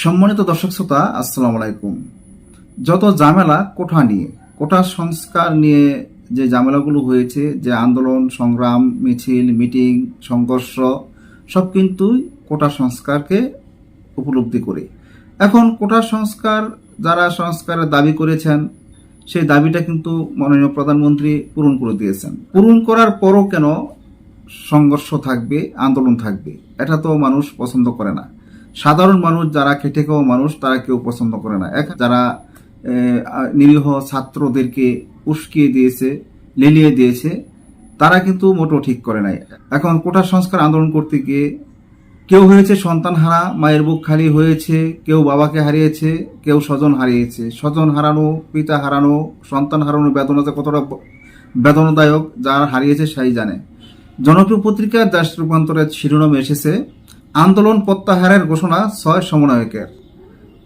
সম্মানিত দর্শক শ্রোতা, আসসালামু আলাইকুম। যত ঝামেলা, কোঠা নিয়ে, কোঠা সংস্কার নিয়ে যে ঝামেলাগুলো হয়েছে, যে আন্দোলন, সংগ্রাম, মিছিল, মিটিং, সংঘর্ষ, সব কিন্তু কোটা সংস্কারকে উপলব্ধি করে। এখন কোটা সংস্কার যারা সংস্কারের দাবি করেছেন, সেই দাবিটা কিন্তু মাননীয় প্রধানমন্ত্রী পূরণ করে দিয়েছেন। পূরণ করার পরও কেন সংঘর্ষ থাকবে, আন্দোলন থাকবে, এটা তো মানুষ পছন্দ করে না। সাধারণ মানুষ, যারা খেটে খাওয়া মানুষ, তারা কেউ পছন্দ করে না। এক, যারা নিরীহ ছাত্রদেরকে উস্কিয়ে দিয়েছে, লেলিয়ে দিয়েছে, তারা কিন্তু মোটো ঠিক করে নাই। এখন কোটা সংস্কার আন্দোলন করতে গিয়ে কেউ হয়েছে সন্তান হারা, মায়ের বুক খালি হয়েছে, কেউ বাবাকে হারিয়েছে, কেউ স্বজন হারিয়েছে। স্বজন হারানো, পিতা হারানো, সন্তান হারানো বেদনা কতটা বেদনাদায়ক, যার হারিয়েছে সেই জানে। জনপ্রিয় পত্রিকার দেশ রূপান্তরের শিরোনাম এসেছে আন্দোলন প্রত্যাহারের ঘোষণা ছয় সমন্বয়কের।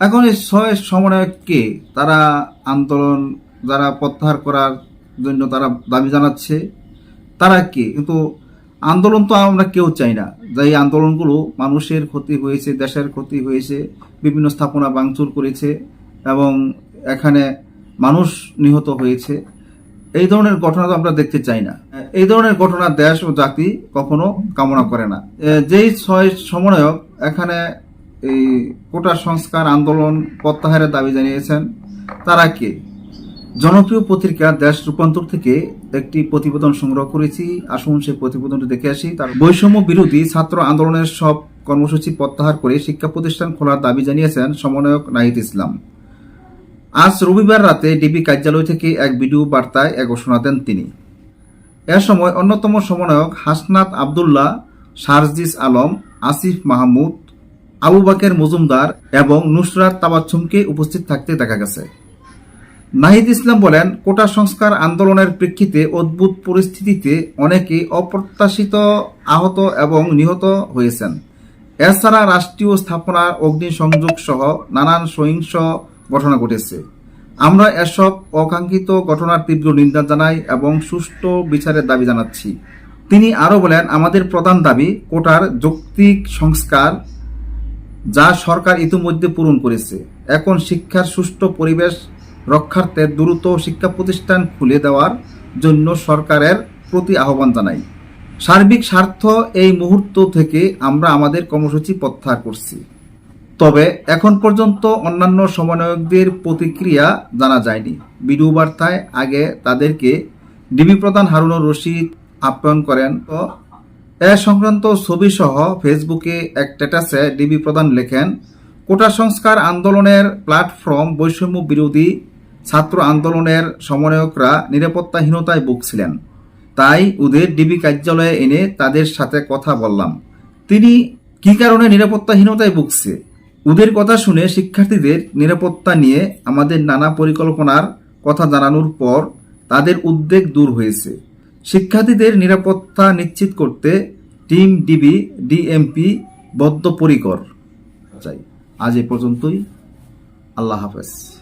এখন এই ছয় সমন্বয়ককে তারা আন্দোলন যারা প্রত্যাহার করার জন্য তারা দাবি জানাচ্ছে, তারা কে? কিন্তু আন্দোলন তো আমরা কেউ চাই না। যে এই আন্দোলনগুলো মানুষের ক্ষতি হয়েছে, দেশের ক্ষতি হয়েছে, বিভিন্ন স্থাপনা ভাঙচুর করেছে এবং এখানে মানুষ নিহত হয়েছে, এই ধরনের ঘটনা তো আমরা দেখতে চাই না। এই ধরনের ঘটনা দেশ ও জাতি কখনো কামনা করে না। যেই ছয় সমন্বয়ক এখানে এই কোটা সংস্কার আন্দোলন প্রত্যাহারের দাবি জানিয়েছেন, তারা কে? জনপ্রিয় পত্রিকা দেশ রূপান্তর থেকে একটি প্রতিবেদন সংগ্রহ করেছি। আসুন সেই প্রতিবেদনটি দেখে আসি। তার বৈষম্য বিরোধী ছাত্র আন্দোলনের সব কর্মসূচি প্রত্যাহার করে শিক্ষা প্রতিষ্ঠান খোলার দাবি জানিয়েছেন সমন্বয়ক নাহিদ ইসলাম। আজ রবিবার রাতে ডিবি কার্যালয় থেকে এক ভিডিও বার্তায় এ ঘোষণা দেন তিনি। এ সময় অন্যতম সমন্বয়ক হাসনাত আবদুল্লাহ শারজিস আলম, আসিফ মাহমুদ, আবু বাকের মজুমদার এবং নুসরাত তাবাচ্ছুমকে উপস্থিত থাকতে দেখা গেছে। নাহিদ ইসলাম বলেন, কোটা সংস্কার আন্দোলনের প্রেক্ষিতে অদ্ভুত পরিস্থিতিতে অনেকে অপ্রত্যাশিত আহত এবং নিহত হয়েছেন। এছাড়া রাষ্ট্রীয় স্থাপনার অগ্নিসংযোগ সহ নানান সহিংস ঘটনা ঘটেছে। আমরা এসব অকাঙ্ক্ষিত ঘটনার তীব্র নিন্দা জানাই এবং সুষ্ঠু বিচারের দাবি জানাচ্ছি। তিনি আরও বলেন, আমাদের প্রধান দাবি কোটার যৌক্তিক সংস্কার যা সরকার ইতিমধ্যে পূরণ করেছে। এখন শিক্ষার সুষ্ঠু পরিবেশ রক্ষার্থে দ্রুত শিক্ষা প্রতিষ্ঠান খুলে দেওয়ার জন্য সরকারের প্রতি আহ্বান জানাই। সার্বিক স্বার্থ এই মুহূর্ত থেকে আমরা আমাদের কর্মসূচি প্রত্যাহার করছি। তবে এখন পর্যন্ত অন্যান্য সমন্বয়কদের প্রতিক্রিয়া জানা যায়নি। ভিডিও বার্তায় আগে তাদেরকে ডিবি প্রধান হারুনুর রশিদ আপ্যায়ন করেন তো এ সংক্রান্ত ছবি সহ ফেসবুকে এক স্ট্যাটাসে ডিবি প্রধান লেখেন, কোটা সংস্কার আন্দোলনের প্ল্যাটফর্ম বৈষম্য বিরোধী ছাত্র আন্দোলনের সমন্বয়করা নিরাপত্তাহীনতায় ভুগছিলেন। তাই ওদের ডিবি কার্যালয়ে এনে তাদের সাথে কথা বললাম। তিনি কি কারণে নিরাপত্তাহীনতায় ভুগছে? ওদের কথা শুনে শিক্ষার্থীদের নিরাপত্তা নিয়ে আমাদের নানা পরিকল্পনার কথা জানানোর পর তাদের উদ্বেগ দূর হয়েছে। শিক্ষার্থীদের নিরাপত্তা নিশ্চিত করতে টিম ডিবি, ডিএমপি বদ্ধপরিকর। চাই আজ এ পর্যন্তই। আল্লাহ হাফেজ।